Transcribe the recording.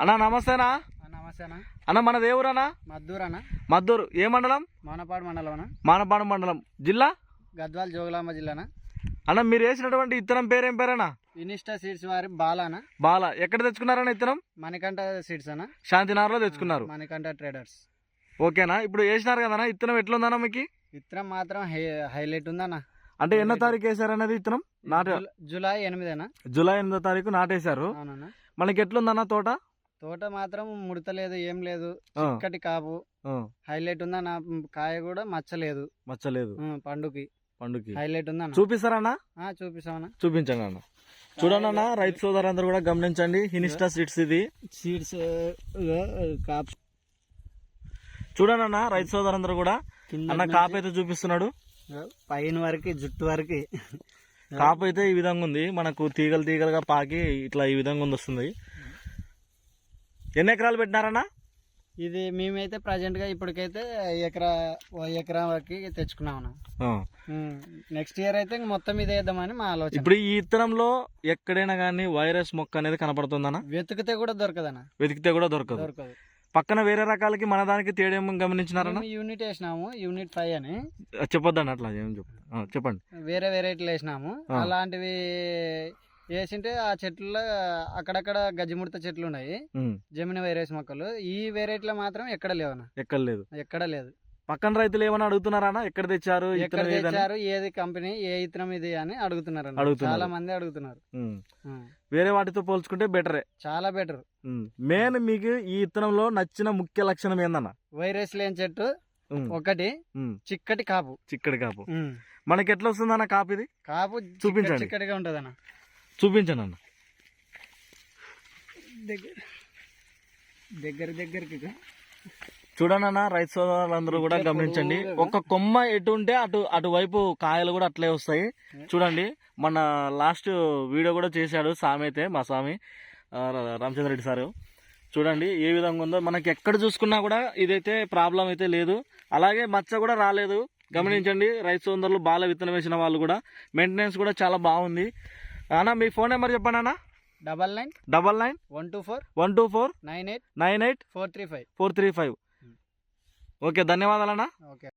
అన్న నమస్తేనా? నమస్తే అన్న మన దేవురనా మద్దూర్ అన్న మద్దూరు. ఏ మండలం? మానపాడు మండలం మానపాడు మండలం. జిల్లా? గద్వాల్ జోగులాంబ జిల్లాన? అన్న మీరు వేసినటువంటి ఇత్తనం పేరేం పేరేనా ఇనిస్టా సీడ్స్ వారి బాలాన? బాల. ఎక్కడ తెచ్చుకున్నారన్న ఇత్తనం? మణికంఠ సీడ్స్ అన్న శాంతినగర్లో తెచ్చుకున్నారు. మణికంఠ ట్రేడర్స్. ఓకేనా? ఇప్పుడు వేసినారు కదన్నా? ఇత్తనం ఎట్లుందన్నా మీకు? విత్తనం మాత్రం హైలైట్ ఉందన్న. అంటే ఎన్నో తారీఖు వేసారన్నది ఇత్తనం? నాటు జుల- ఎనిమిదేనా? జూలై ఎనిమిదో తారీఖు నాటేశారు. మనకి ఎట్లుందన్న తోట? తోట మాత్రం ముడతలేదు ఏం లేదు. చిక్కటి కాపు. హైలైట్ ఉందన్న కాయ కూడా మచ్చలేదు. మచ్చలేదు. పండుకి. పండుకి. హైలైట్ ఉందన్న చూపిస్తారన్నా ఆ, చూపిస్తామన్న చూపించండి అన్న. చూడండి అన్న రైతు సోదరులందరూ కూడా గమనించండి. హినిస్టా సీడ్స్ ఇది. సీడ్స్ కాపు. చూడండి అన్న రైతు సోదరులందరూ కూడా. అన్న కాపు అయితే చూపిస్తున్నాడు. పైన వరకు జుట్టు వరకు. కాపు అయితే ఈ విధంగా ఉంది. మనకు తీగలు తీగలుగా పాకి ఇట్లా ఈ విధంగా ఉంది వస్తుంది. ఎన్ని ఎకరాలు పెట్టినారన్నా? ఇది మేమైతే ప్రజెంట్గా ఇప్పటికైతే ఎకరా ఎకరా వరకు తెచ్చుకున్నాం నెక్స్ట్ ఇయర్ అయితే మొత్తం ఇది వేద్దామని మా ఆలోచన. ఇప్పుడు ఈ ఇత్తనంలో ఎక్కడైనా కానీ వైరస్ మొక్క అనేది కనపడుతుందన్న? వెతికితే కూడా దొరకదన్న. వెతికితే కూడా దొరకదు. దొరకదు. పక్కన వేరే రకాలకి మన దానికి తేడా గమనించినారన్న? మేము యూనిట్ వేసినాము యూనిట్ ఫైవ్ అని. చెప్పొద్దండి అట్లా ఏం చెప్పండి. వేరే వెరైటీలు వేసినాము. అలాంటివి వేసింటే ఆ చెట్లలో అక్కడక్కడ గజ్జిముడత చెట్లు ఉన్నాయి జమిని వైరస్ మొక్కలు. ఈ వెరైటీలో మాత్రం ఎక్కడ లేవన్న ఎక్కడ లేదు. ఎక్కడ లేదు. పక్కన రైతులు ఏమైనా అడుగుతున్నారా ఎక్కడ తెచ్చారు? ఎక్కడ? తెచ్చారు? ఏది కంపెనీ? ఏ ఇత్తనం ఇది అని అడుగుతున్నారు. చాలా మంది అడుగుతున్నారు. వేరే వాటితో పోల్చుకుంటే బెటరే చాలా బెటర్ మెయిన్ మీకు ఈ ఇత్తనంలో నచ్చిన ముఖ్య లక్షణం ఏందన్న? వైరస్ లేని చెట్టు ఒకటి చిక్కటి కాపు. చిక్కడి కాపు. మనకి ఎట్లా వస్తుందన్న కాపు ఇది? కాపు చూపించండి. చిక్కటిగా ఉంటది అన్న చూపించండి అన్న దగ్గర దగ్గర దగ్గరికి చూడండి అన్న రైతు సోదరులందరూ కూడా గమనించండి. ఒక కొమ్మ ఎటు ఉంటే అటు అటువైపు కాయలు కూడా అట్లే వస్తాయి. చూడండి మన లాస్ట్ వీడియో కూడా చేశాడు స్వామి అయితే మా స్వామి రెడ్డి సారు. చూడండి ఏ విధంగా ఉందో. మనకి ఎక్కడ చూసుకున్నా కూడా ఇదైతే ప్రాబ్లం అయితే లేదు. అలాగే మచ్చ కూడా రాలేదు. గమనించండి రైతు సోదరులు బాగా విత్తనం వేసిన వాళ్ళు కూడా. మెయింటెనెన్స్ కూడా చాలా బాగుంది. అన్న మీ ఫోన్ నెంబర్ చెప్పండి అన్న. Double nine double nine one two four one two four nine eight nine eight four three five four three five. Okay ధన్యవాదాలన్నా. Okay.